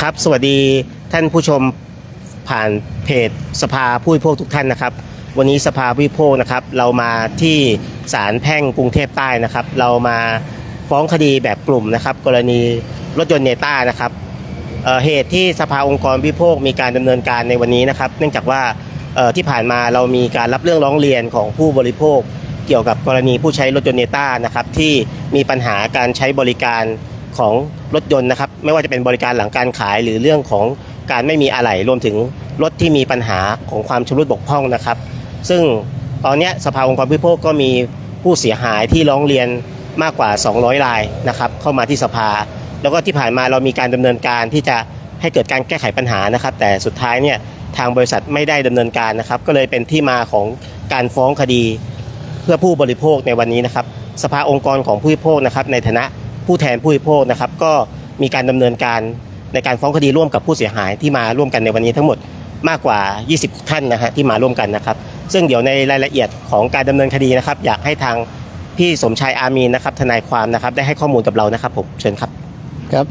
ครับ สวัสดีท่านผู้ชมผ่านเพจสภาผู้บริโภคทุกท่านนะครับ วันนี้สภาผู้บริโภคนะครับ เรามาที่ศาลแพ่งกรุงเทพใต้นะครับ เรามาฟ้องคดีแบบกลุ่มนะครับ กรณีรถยนต์เนต้านะครับเเหตุที่สภาองค์กรผู้บริโภคมีการดำเนินการในวันนี้นะครับ เนื่องจากว่าที่ผ่านมาเรามีการรับเรื่องร้องเรียนของผู้บริโภค เกี่ยวกับกรณีผู้ใช้รถยนต์เนต้านะครับที่มีปัญหาการใช้บริการ ของรถยนต์นะครับ ไม่ว่าจะเป็นบริการหลังการขายหรือเรื่องของการไม่มีอะไหล่รวมถึงรถที่มีปัญหาของความชำรุดบกพร่องนะครับ ซึ่งตอนนี้สภาองค์กรผู้บริโภคก็มีผู้เสียหายที่ร้องเรียนมากกว่า 200 รายนะครับ เข้ามาที่สภา แล้วก็ที่ผ่านมาเรามีการดำเนินการที่จะให้เกิดการแก้ไขปัญหานะครับ แต่สุดท้ายเนี่ยทางบริษัทไม่ได้ดำเนินการนะครับ ก็เลยเป็นที่มาของการฟ้องคดี เพื่อผู้บริโภคในวันนี้นะครับ สภาองค์กรของผู้บริโภคนะครับ ในฐานะ ผู้แทนผู้บริโภคนะครับก็มีการดำเนินการในการฟ้องคดีร่วมกับผู้เสียหายที่มาร่วมกันในวันนี้ทั้งหมดมากกว่า 20 ท่านนะฮะที่มาร่วมกันนะครับ ซึ่งเดี๋ยวในรายละเอียดของการดำเนินคดีนะครับ อยากให้ทางพี่สมชายอามีนนะครับทนายความนะครับ ได้ให้ข้อมูลกับเรานะครับผมเชิญครับครับ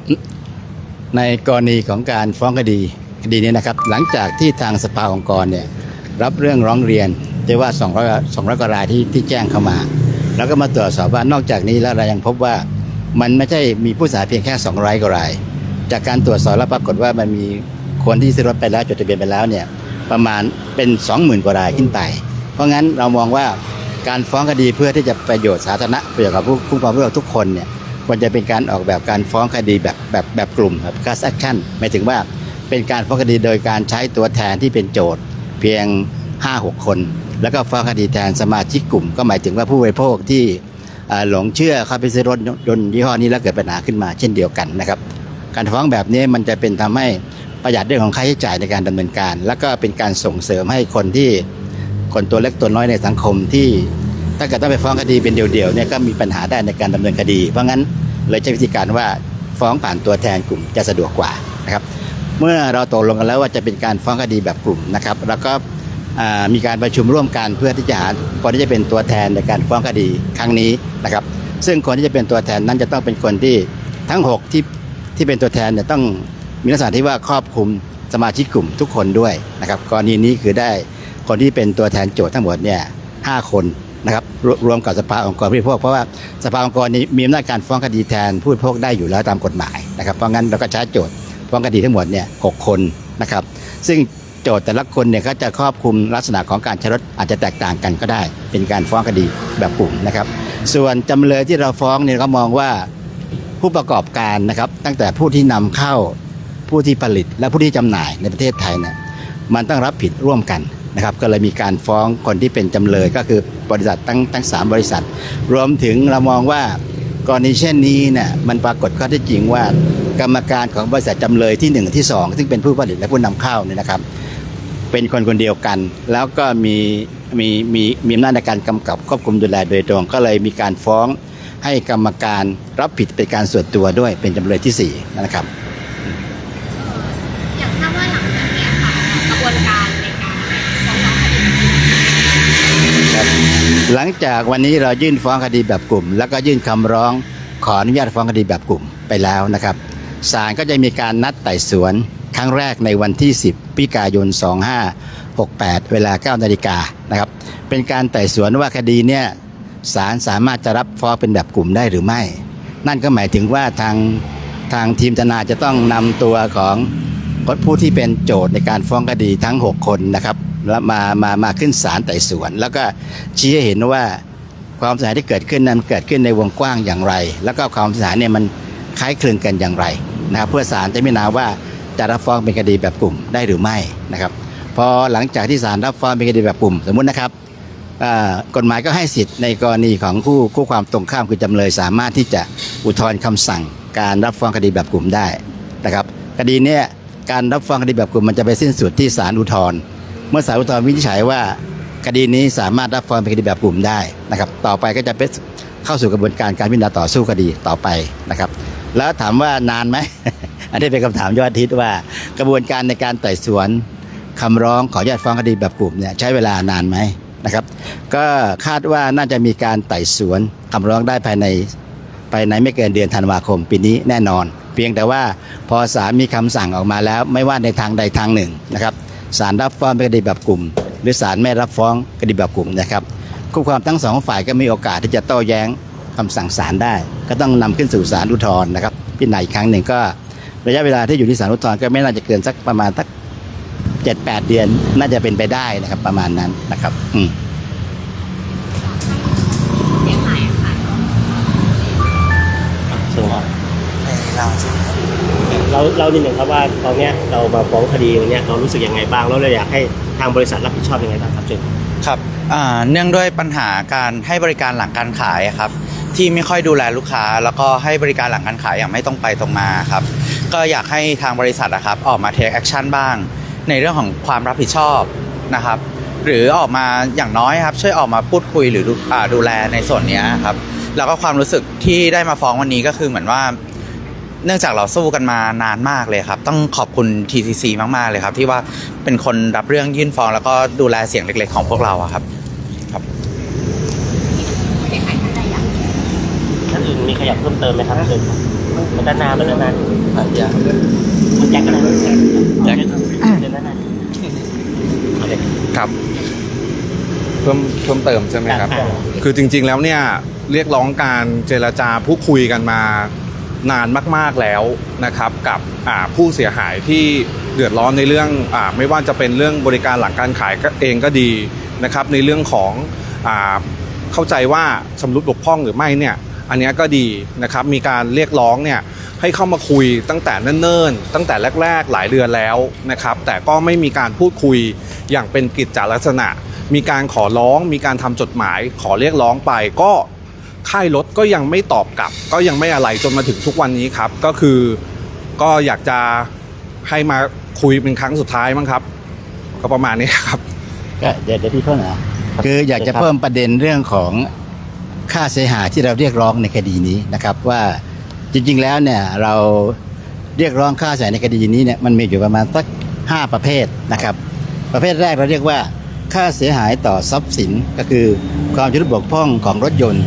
ในกรณีของการฟ้องคดีคดีนี้นะครับ หลังจากที่ทางสภาองค์กรเนี่ยรับเรื่องร้องเรียนเรียกว่า 200 200กว่ารายที่ที่แจ้งเข้ามา แล้วก็มาตรวจสอบว่านอกจากนี้แล้วเรายังพบว่า มันไม่ใช่มีผู้เสียหายเพียงแค่200กว่าราย จากการตรวจสอบแล้วปรากฏว่ามันมีคนที่ซื้อรถไปแล้วจดทะเบียนไปแล้วเนี่ยประมาณเป็น 20,000 กว่ารายขึ้นไป เพราะงั้นเรามองว่าการฟ้องคดีเพื่อที่จะประโยชน์สาธารณะประโยชน์กับผู้คุ้มครองผู้บริโภคทุกคนเนี่ยควรจะเป็นการออกแบบการฟ้องคดีแบบแบบแบบกลุ่มแบบ class action หมายถึงว่าเป็นการฟ้องคดีโดยการใช้ตัวแทนที่เป็นโจทย์เพียง 5-6 คน แล้วก็ฟ้องคดีแทนสมาชิกกลุ่ม ก็หมายถึงว่าผู้บริโภคที่ หลงเชื่อเข้าไปซื้อรถยนต์ยี่ห้อนี้แล้วเกิดปัญหาขึ้นมาเช่นเดียวกันนะครับ การฟ้องแบบนี้มันจะเป็นทำให้ประหยัดเรื่องของค่าใช้จ่ายในการดำเนินการ แล้วก็เป็นการส่งเสริมให้คนที่คนตัวเล็กตัวน้อยในสังคมที่ถ้าเกิดต้องไปฟ้องคดีเป็นเดี่ยวๆเนี่ยก็มีปัญหาได้ในการดำเนินคดี เพราะงั้นเลยใช้วิธีการว่าฟ้องผ่านตัวแทนกลุ่มจะสะดวกกว่านะครับ เมื่อเราตกลงกันแล้วว่าจะเป็นการฟ้องคดีแบบกลุ่มนะครับ แล้วก็ มีการประชุมร่วมกันเพื่อที่จะหาคนที่จะเป็นตัวแทนในการฟ้องคดีครั้งนี้นะครับ ซึ่งคนที่จะเป็นตัวแทนนั้นจะต้องเป็นคนที่ทั้ง 6 ที่ที่เป็นตัวแทนเนี่ยต้องมีลักษณะที่ว่าครอบคลุมสมาชิกกลุ่มทุกคนด้วยนะครับกรณีนี้คือได้คนที่เป็นตัวแทนโจทย์ทั้งหมดเนี่ยห้าคนนะครับรวรวมกับสภาองค์กรผู้บริโภคเพราะว่าสภาองค์กรนี้มีอำนาจการฟ้องคดีแทนผู้บริโภคได้อยู่แล้วตามกฎหมายนะครับเพราะงั้นเราก็ใช้โจทย์ฟ้องคดีทั้งหมดเนี่ยหกคนนะครับ ซึ่ง โจทย์แต่ละคนเนี่ยก็จะครอบคลุมลักษณะของการใช้รถอาจจะแตกต่างกันก็ได้ เป็นการฟ้องคดีแบบกลุ่มนะครับ ส่วนจำเลยที่เราฟ้องเนี่ยก็มองว่าผู้ประกอบการนะครับ ตั้งแต่ผู้ที่นำเข้าผู้ที่ผลิตและผู้ที่จำหน่ายในประเทศไทยเนี่ยมันต้องรับผิดร่วมกันนะครับ ก็เลยมีการฟ้องคนที่เป็นจำเลยก็คือบริษัททั้งทั้งสามบริษัท รวมถึงเรามองว่ากรณีเช่นนี้เนี่ยมันปรากฏข้อเท็จจริงว่ากรรมการของบริษัทจำเลยที่หนึ่งที่สองซึ่งเป็นผู้ผลิตและผู้นำเข้าเนี่ยนะครับ เป็นคนคนเดียวกัน แล้วก็มีมีมีมีอำนาจในการกำกับควบคุมดูแลโดยตรง ก็เลยมีการฟ้องให้กรรมการรับผิดเป็นการส่วนตัวด้วยเป็นจำเลยที่สี่นะครับอยากทราบว่าหลังจากเนี้ยค่ะกระบวนการในการฟ้องร้องคดีครับหลังจากวันนี้เรายื่นฟ้องคดีแบบกลุ่ม แล้วก็ยื่นคำร้องขออนุญาตฟ้องคดีแบบกลุ่มไปแล้วนะครับศาลก็จะมีการนัดไต่สวน ครั้งแรกในวันที่ 10 พิกายน 2568 เวลา 9 นาฬิกานะครับ เป็นการไต่สวนว่าคดีเนี่ยศาลสามารถจะรับฟ้องเป็นแบบกลุ่มได้หรือไม่ นั่นก็หมายถึงว่าทางทางทีมทนายจะต้องนำตัวของผู้ที่เป็นโจทย์ในการฟ้องคดีทั้ง 6 คนนะครับแล้วมามามาขึ้นศาลไต่สวน แล้วก็ชี้ให้เห็นว่าความเสียหายที่เกิดขึ้นนั้นเกิดขึ้นในวงกว้างอย่างไร แล้วก็ความเสียหายเนี่ยมันคล้ายคลึงกันอย่างไรนะครับเพื่อศาลจะพิจารณาว่า จะรับฟ้องเป็นคดีแบบกลุ่มได้หรือไม่นะครับพอหลังจากที่ศาลรับฟ้องเป็นคดีแบบกลุ่มสมมุตินะครับกฎหมายก็ให้สิทธิ์ในกรณีของคู่คู่ความตรงข้ามคือจำเลยสามารถที่จะอุทธรณ์คำสั่ง การรับฟ้องคดีแบบกลุ่มได้นะครับคดีนี้การรับฟ้องคดีแบบกลุ่มมันจะไปสิ้นสุดที่ศาลอุทธรณ์เมื่อศาลอุทธรณ์วินิจฉัยว่า คดีนี้สามารถรับฟ้องเป็นคดีแบบกลุ่มได้นะครับต่อไปก็จะเป็นเข้าสู่กระบวนการการพิจารณาต่อสู้คดีต่อไปนะครับ แล้วถามว่านานไหม อันนี้เป็นคำถามยอดฮิตว่ากระบวนการในการไต่สวนคำร้องขออนุญาตฟ้องคดีแบบกลุ่มเนี่ยใช้เวลานานไหมนะครับ ก็คาดว่าน่าจะมีการไต่สวนคำร้องได้ภายในภายในไม่เกินเดือนธันวาคมปีนี้แน่นอน เพียงแต่ว่าพอศาลมีคำสั่งออกมาแล้ว ไม่ว่าในทางใดทางหนึ่งนะครับศาลรับฟ้องเป็นคดีแบบกลุ่ม หรือศาลไม่รับฟ้องคดีแบบกลุ่มนะครับคู่ความทั้งสองฝ่ายก็มีโอกาสที่จะโต้แย้งคำสั่งศาลได้ ก็ต้องนำขึ้นสู่ศาลอุทธรณ์นะครับพิจารณาอีกครั้งหนึ่งก็ ระยะเวลาที่อยู่ที่ศาลอุทธรณ์ก็ไม่น่าจะเกินสักประมาณสักเจ็ดแปดเดือนน่าจะเป็นไปได้นะครับ ประมาณนั้นนะครับ อืมเสียหายอะค่ะเชิญครับเราสิเราเรานิดหนึ่งครับว่าตอนเนี้ยเรามาฟ้องคดีอย่างเนี้ยเรารู้สึกยังไงบ้างแล้วเราอยากให้ทางบริษัทรับผิดชอบยังไงบ้างครับเชิญครับอ่าเนื่องด้วยปัญหาการให้บริการหลังการขายอะครับ ที่ไม่ค่อยดูแลลูกค้า แล้วก็ให้บริการหลังการขายอย่างไม่ตรงไปตรงมาครับ ก็อยากให้ทางบริษัทนะครับออกมาเทคแอคชั่นบ้าง ในเรื่องของความรับผิดชอบนะครับ หรือออกมาอย่างน้อยครับช่วยออกมาพูดคุยหรือดูอ่าดูแลในส่วนเนี้ยครับแล้วก็ความรู้สึกที่ได้มาฟ้องวันนี้ก็คือเหมือนว่า เนื่องจากเราสู้กันมานานมากเลยครับ ต้องขอบคุณ TCC มากๆเลยครับ ที่ว่าเป็นคนรับเรื่องยื่นฟ้อง แล้วก็ดูแลเสียงเล็กๆของพวกเราอะครับเสียหายท่านใดอยากท่านอื่นมีขยับเพิ่มเติมไหมครับเชิญ ครับมันด้านหน้ามันด้านหน้ามันแจ็คกันนะแจ็คเดินด้านหน้าเอาเลยครับ เพิ่มเพิ่มเติมใช่ไหมครับได้คือจริง ๆ แล้วเนี่ยเรียกร้องการเจรจาพูดคุยกันมานานมาก ๆแล้วนะครับ กับอ่าผู้เสียหายที่เดือดร้อนในเรื่องอาไม่ว่าจะเป็นเรื่องบริการหลังการขายก็เองก็ดีนะครับ ในเรื่องของอาเข้าใจว่าชำรุดบกพร่องหรือไม่เนี่ย อันเนี้ยก็ดีนะครับมีการเรียกร้องเนี่ยให้เข้ามาคุยตั้งแต่เนิ่นๆ ตั้งแต่แรก ๆ หลายเดือนแล้วนะครับแต่ก็ไม่มีการพูดคุยอย่างเป็นกิจจลักษณะ มีการขอร้องมีการทำจดหมายขอเรียกร้องไปก็ค่ายรถก็ยังไม่ตอบกลับ ก็ยังไม่อะไรจนมาถึงทุกวันนี้ครับ ก็คือก็อยากจะให้มาคุยเป็นครั้งสุดท้ายมั้งครับ ก็ประมาณนี้ครับก็เดี๋ยวเดี๋ยวพี่เพิ่มนะคืออยากจะเพิ่มประเด็นเรื่องของ ค่าเสียหายที่เราเรียกร้องในคดีนี้นะครับว่าจริงๆแล้วเนี่ยเราเรียกร้องค่าเสียหายในคดีนี้เนี่ยมันมีอยู่ประมาณสักห้าประเภทนะครับ ประเภทแรกเราเรียกว่าค่าเสียหายต่อทรัพย์สินก็คือความชุดบกพร่องของรถยนต์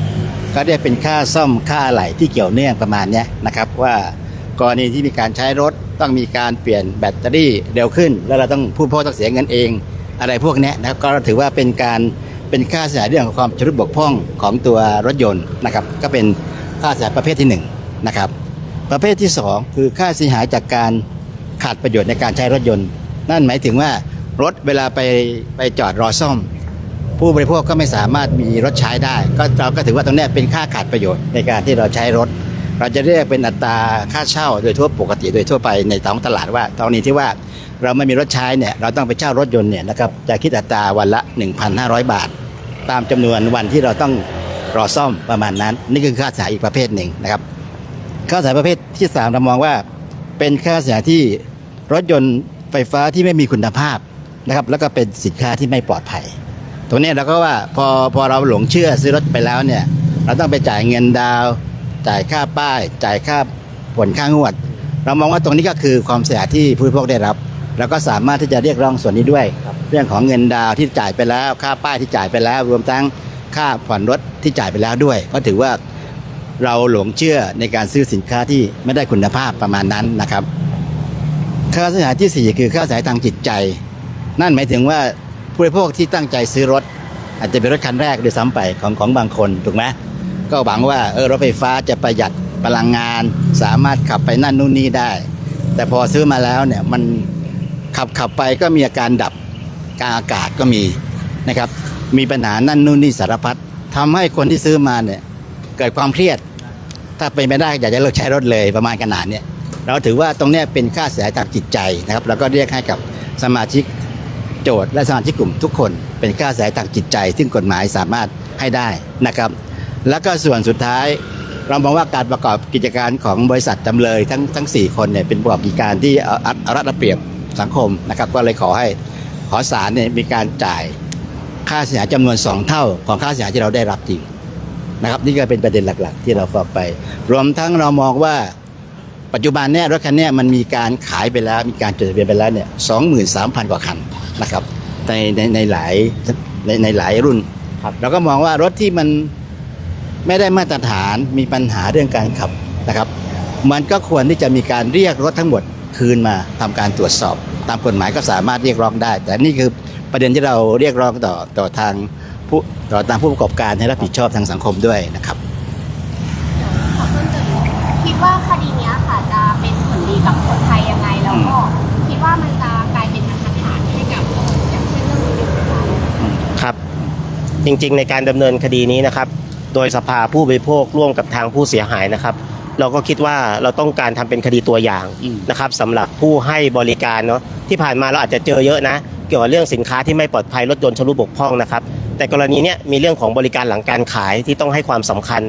ก็เรียกเป็นค่าซ่อมค่าอะไหล่ที่เกี่ยวเนื่องประมาณนี้นะครับว่ากรณีที่มีการใช้รถต้องมีการเปลี่ยนแบตเตอรี่เร็วขึ้น แล้วเราต้องผู้บริโภคต้องเสียเงินเอง อะไรพวกนี้นะครับก็ถือว่าเป็นการ เป็นค่าเสียหายเรื่องของความชำรุดบกพร่องของตัวรถยนต์นะครับ ก็เป็นค่าเสียหายประเภทที่หนึ่งนะครับประเภทที่สองคือค่าเสียหายจากการขาดประโยชน์ในการใช้รถยนต์ นั่นหมายถึงว่ารถเวลาไปไปจอดรอซ่อม ผู้บริโภคก็ไม่สามารถมีรถใช้ได้ ก็เราก็ถือว่าตรงนี้เป็นค่าขาดประโยชน์ในการที่เราใช้รถ เราจะเรียกเป็นอัตราค่าเช่าโดยทั่วปกติโดยทั่วไปในท้องตลาดว่าตอนนี้ที่ว่า เราไม่มีรถใช้เนี่ยเราต้องไปเช่ารถยนต์เนี่ยนะครับจะคิดอัตราวันละ 1,500 บาท ตามจำนวนวันที่เราต้องรอซ่อมประมาณนั้น นี่คือค่าเสียหายอีกประเภทหนึ่งนะครับ ค่าเสียหายประเภทที่สามเรามองว่า เป็นค่าเสียหายที่รถยนต์ไฟฟ้าที่ไม่มีคุณภาพนะครับแล้วก็เป็นสินค้าที่ไม่ปลอดภัย ตรงนี้เราก็ว่าพอพอเราหลงเชื่อซื้อรถไปแล้วเนี่ยเราต้องไปจ่ายเงินดาว จ่ายค่าป้าย จ่ายค่าผลค่างวด เรามองว่าตรงนี้ก็คือความเสียหายที่ผู้บริโภคได้รับ แล้วก็สามารถที่จะเรียกร้องส่วนนี้ด้วย เรื่องของเงินดาวน์ที่จ่ายไปแล้ว ค่าป้ายที่จ่ายไปแล้ว รวมทั้งค่าผ่อนรถที่จ่ายไปแล้วด้วย ก็ถือว่าเราหลงเชื่อในการซื้อสินค้าที่ไม่ได้คุณภาพประมาณนั้นนะครับ ค่าเสียหายที่สี่คือค่าเสียหายทางจิตใจ นั่นหมายถึงว่าผู้บริโภคที่ตั้งใจซื้อรถ อาจจะเป็นรถคันแรกด้วยซ้ำไปของของบางคนถูกไหมก็หวังว่าเออรถไฟฟ้าจะประหยัดพลังงาน สามารถขับไปนั่นนู่นนี่ได้ แต่พอซื้อมาแล้วเนี่ยมัน ขับขับไปก็มีอาการดับกลางอากาศก็มีนะครับ มีปัญหานั่นนู่นนี่สารพัดทำให้คนที่ซื้อมาเนี่ยเกิดความเครียด ถ้าเป็นไม่ได้อยากจะเลิกใช้รถเลยประมาณขนาดเนี้ยเราถือว่าตรงนี้เป็นค่าเสียหายทางจิตใจนะครับ แล้วก็เรียกให้กับสมาชิกโจทย์และสมาชิกกลุ่มทุกคนเป็นค่าเสียหายทางจิตใจ ซึ่งกฎหมายสามารถให้ได้นะครับ แล้วก็ส่วนสุดท้าย เรามองว่าการประกอบกิจการของบริษัทจำเลยทั้งทั้ง 4 คนเนี่ยเป็นประกอบกิจการที่เอารัดเอาเปรียบ สังคมนะครับ ก็เลยขอให้ขอศาลเนี่ยมีการจ่ายค่าเสียหายจำนวน 2 เท่าของค่าเสียหายที่เราได้รับจริงนะครับ นี่ก็เป็นประเด็นหลัก ๆ ที่เราฝากไป รวมทั้งเรามองว่าปัจจุบันเนี่ยรถคันเนี้ยมันมีการขายไปแล้วมีการจดทะเบียนไปแล้วเนี่ยสองหมื่นสามพันกว่าคันนะครับในในในหลายในในหลายรุ่นครับเราก็มองว่ารถที่มันไม่ได้มาตรฐานมีปัญหาเรื่องการขับนะครับ มันก็ควรที่จะมีการเรียกรถทั้งหมดคืนมาทำการตรวจสอบ ตามกฎหมายก็สามารถเรียกร้องได้ แต่นี่คือประเด็นที่เราเรียกร้องต่อต่อทางผู้ต่อทางผู้ประกอบการให้รับผิดชอบทางสังคมด้วยนะครับขอเพิ่มเติมคิดว่าคดีเนี้ยค่ะจะเป็นผลดีกับคนไทยยังไงแล้วก็คิดว่ามันจะกลายเป็นบรรทัดฐานให้กับอย่างเช่นเรื่องนี้เป็นต้นครับ จริงๆ ในการดำเนินคดีนี้นะครับ โดยสภาผู้บริโภคร่วมกับทางผู้เสียหายนะครับ เราก็คิดว่าเราต้องการทำเป็นคดีตัวอย่างอืมนะครับสำหรับผู้ให้บริการเนาะที่ผ่านมาเราอาจจะเจอเยอะนะ เกี่ยวกับเรื่องสินค้าที่ไม่ปลอดภัยรถยนต์ชำรุดบกพร่องนะครับแต่กรณีเนี้ยมีเรื่องของบริการหลังการขายที่ต้องให้ความสำคัญ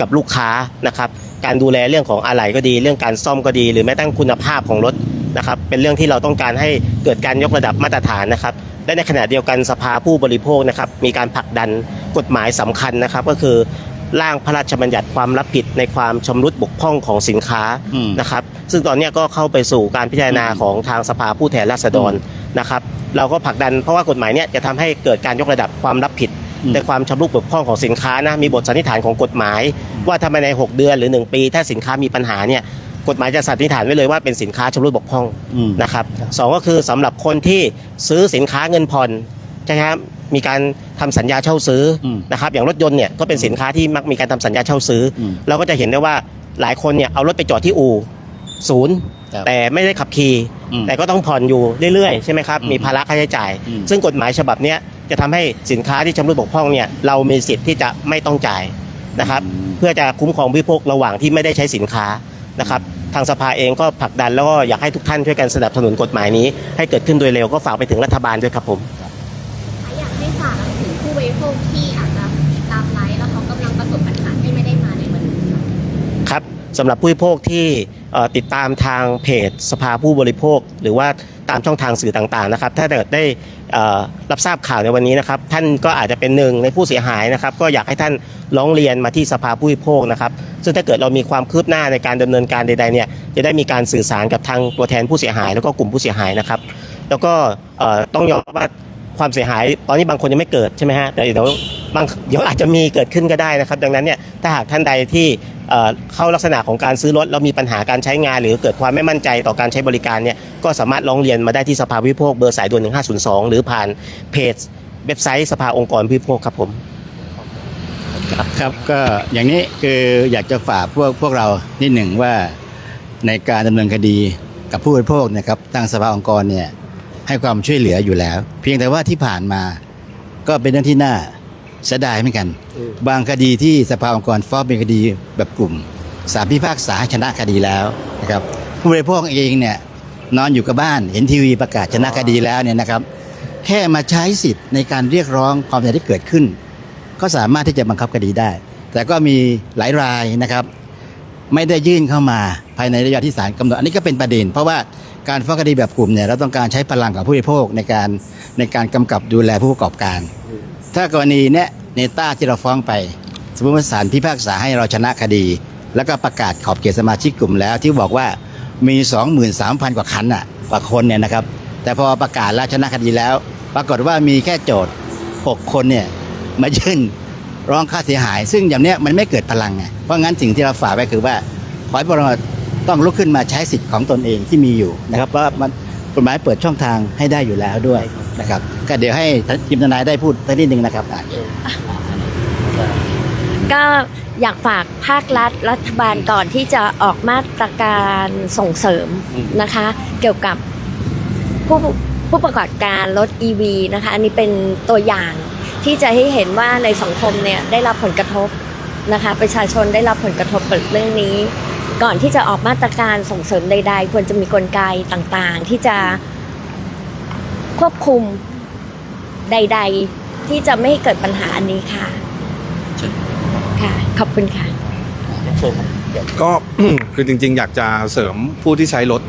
กับลูกค้านะครับการดูแลเรื่องของอะไหล่ก็ดี เรื่องการซ่อมก็ดี หรือแม้แต่คุณภาพของรถนะครับเป็นเรื่องที่เราต้องการให้เกิดการยกระดับมาตรฐานนะครับและในขณะเดียวกันสภาผู้บริโภคนะครับมีการผลักดันกฎหมายสำคัญนะครับ ก็คือ ร่างพระราชบัญญัติความรับผิดในความชำรุดบกพร่องของสินค้าอืมนะครับ ซึ่งตอนเนี้ยก็เข้าไปสู่การพิจารณาของทางสภาผู้แทนราษฎรนะครับ เราก็ผลักดันเพราะว่ากฎหมายเนี้ยจะทำให้เกิดการยกระดับความรับผิดอืม ในความชำรุดบกพร่องของสินค้านะมีบทสันนิษฐานของกฎหมาย ว่าทำไมใน 6 เดือนหรือ 1 ปี ถ้าสินค้ามีปัญหาเนี่ยกฎหมายจะสันนิษฐานไว้เลยว่าเป็นสินค้าชำรุดบกพร่อง อืม นะครับสองก็คือสำหรับคนที่ซื้อสินค้าเงินผ่อนใช่ไหมครับ มีการทำสัญญาเช่าซื้ออมนะครับอย่างรถยนต์เนี่ยก็เป็นสินค้าที่มักมีการทำสัญญาเช่าซื้ออมเราก็จะเห็นได้ว่าหลายคนเนี่ยเอารถไปจอดที่อู่ศูนย์ครับแต่ไม่ได้ขับขี่อืมแต่ก็ต้องผ่อนอยู่เรื่อยๆใช่ไหมครับอืมมีภาระค่าใช้จ่าย อืม ซึ่งกฎหมายฉบับเนี้ยจะทำให้สินค้าที่ชำรุดบกพร่องเนี่ยเรามีสิทธิ์ที่จะไม่ต้องจ่ายนะครับ เพื่อจะคุ้มครองผู้บริโภคระหว่างที่ไม่ได้ใช้สินค้านะครับ ทางสภาเองก็ผลักดันแล้วก็อยากให้ทุกท่านช่วยกันสนับสนุนกฎหมายนี้ ให้เกิดขึ้นโดยเร็วก็ฝากไปถึงรัฐบาลด้วยครับผม อยากให้ฝากถึงผู้บริโภ คที่อาจจะตามไลฟ์แล้วเขากำลังประสบปัญหาที่ไม่ได้มาในวันนี้ค่ะครับสำหรับผู้บริโภคที่ติดตามทางเพจสภาผู้บริโภค หรือว่าตามช่องทางสื่อต่างๆนะครับ ถ้าเกิดได้รับทราบข่าวในวันนี้นะครับ ท่านก็อาจจะเป็นหนึ่งในผู้เสียหายนะครับ ก็อยากให้ท่านร้องเรียนมาที่สภาผู้บริโภคนะครับ ซึ่งถ้าเกิดเรามีความคืบหน้าในการดำเนินการใดๆเนี่ยจะได้มีการสื่อสารกับทางตัวแทนผู้เสียหาย แล้วก็กลุ่มผู้เสียหายนะครับ แล้วก็ต้องยอมรับว่า ความเสียหายตอนนี้บางคนยังไม่เกิดใช่ไหมฮะแต่เดี๋ยวบางเดี๋ยวอาจจะมีเกิดขึ้นก็ได้นะครับ ดังนั้นเนี่ยถ้าหากท่านใดที่เข้าลักษณะของการซื้อรถแล้วมีปัญหาการใช้งาน หรือเกิดความไม่มั่นใจต่อการใช้บริการเนี่ยก็สามารถร้องเรียนมาได้ที่สภาผู้บริโภคเบอร์สายด่วน1502 หรือผ่านเพจเว็บไซต์สภาองค์กรผู้บริโภคครับผมครับก็อย่างนี้คืออยากจะฝากพวกพวกเรานิดหนึ่งว่าในการดำเนินคดีกับผู้บริโภคนะครับทางสภาองค์กรเนี่ย ให้ความช่วยเหลืออยู่แล้ว เพียงแต่ว่าที่ผ่านมาก็เป็นเรื่องที่น่าเสียดายเหมือนกันอืมบางคดีที่สภาองค์กรฟ้องเป็นคดีแบบกลุ่มศาลพิพากษาให้ชนะคดีแล้วนะครับผู้บริโภคเองเนี่ยนอนอยู่กับบ้านเห็นทีวีประกาศชนะคดีแล้วเนี่ยนะครับ แค่มาใช้สิทธิ์ในการเรียกร้องความเสียหายที่เกิดขึ้น ก็สามารถที่จะบังคับคดีได้ แต่ก็มีหลายรายนะครับ ไม่ได้ยื่นเข้ามาภายในระยะที่ศาลกำหนดอันนี้ก็เป็นประเด็น เพราะว่า การฟ้องคดีแบบกลุ่มเนี่ยเราต้องการใช้พลังของผู้บริโภคในการในการกำกับดูแลผู้ประกอบการ ถ้ากรณีเนี้ยเนต้าที่เราฟ้องไป สมมติว่าศาลพิพากษาให้เราชนะคดี แล้วก็ประกาศขอบเขตสมาชิกกลุ่มแล้ว ที่บอกว่ามี 23,000 กว่าคันอะกว่าคนเนี่ยนะครับ แต่พอประกาศแล้วชนะคดีแล้ว ปรากฏว่ามีแค่โจทย์ 6 คนเนี่ยมายื่นร้องค่าเสียหาย ซึ่งอย่างเนี้ยมันไม่เกิดพลังไงเพราะงั้นสิ่งที่เราฝากไว้คือว่าขอให้พวกเรา ต้องลุกขึ้นมาใช้สิทธิ์ของตนเองที่มีอยู่นะครับเพราะมันกฎหมายเปิดช่องทางให้ได้อยู่แล้วด้วยนะครับ ก็เดี๋ยวให้ทีมทนายได้พูดสักนิดนึงนะครับอะก็อยากฝากภาครัฐรัฐบาลก่อนที่จะออกมาตรการส่งเสริมนะคะ เกี่ยวกับผู้ผู้ประกอบการรถ EV นะคะ อันนี้เป็นตัวอย่างที่จะให้เห็นว่าในสังคมเนี่ยได้รับผลกระทบนะคะ ประชาชนได้รับผลกระทบกับเรื่องนี้ ก่อนที่จะออกมาตรการส่งเสริมใด ๆ ควรจะมีกลไกต่างๆ ที่จะควบคุมใด ๆ ที่จะไม่ให้เกิดปัญหาอันนี้ค่ะ ค่ะ ขอบคุณค่ะ ก็คือจริง ๆ อยากจะเสริมผู้ที่ใช้รถ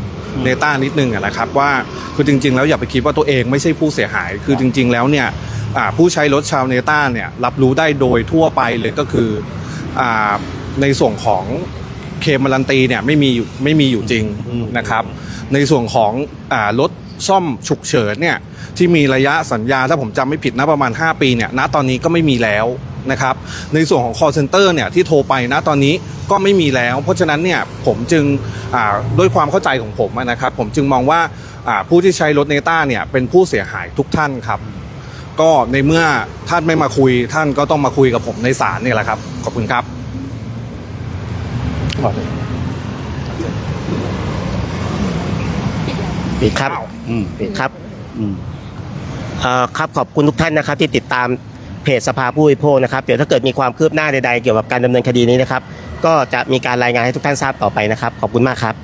เนต้านิดนึงอะนะครับว่าคือจริง ๆ แล้วอย่าไปคิดว่าตัวเองไม่ใช่ผู้เสียหาย คือจริง ๆ แล้วเนี่ยอ่าผู้ใช้รถชาวเนต้าเนี่ยรับรู้ได้โดยทั่วไปเลยก็คืออ่าในส่วนของ เคมการันตีเนี่ยไม่มีอยู่ไม่มีอยู่จริงนะครับ ในส่วนของอ่ารถซ่อมฉุกเฉินเนี่ยที่มีระยะสัญญาถ้าผมจำไม่ผิดนะประมาณ 5 ปีเนี่ยณตอนนี้ก็ไม่มีแล้วนะครับในส่วนของ call center เนี่ยที่โทรไปนะตอนนี้ก็ไม่มีแล้ว เพราะฉะนั้นเนี่ยผมจึงอ่าด้วยความเข้าใจของผมอะนะครับ ผมจึงมองว่าอ่าผู้ที่ใช้รถเนต้าเนี่ยเป็นผู้เสียหายทุกท่านครับ ก็ในเมื่อท่านไม่มาคุยท่านก็ต้องมาคุยกับผมในศาลเนี่ยแหละครับ ขอบคุณครับ ปิดครับ อืมปิดครับ อืมเอ่อครับขอบคุณทุกท่านนะครับ ที่ติดตามเพจสภาผู้บริโภคนะครับ เดี๋ยวถ้าเกิดมีความคืบหน้าใดๆเกี่ยวกับการดำเนินคดีนี้นะครับ ก็จะมีการรายงานให้ทุกท่านทราบต่อไปนะครับ ขอบคุณมากครับ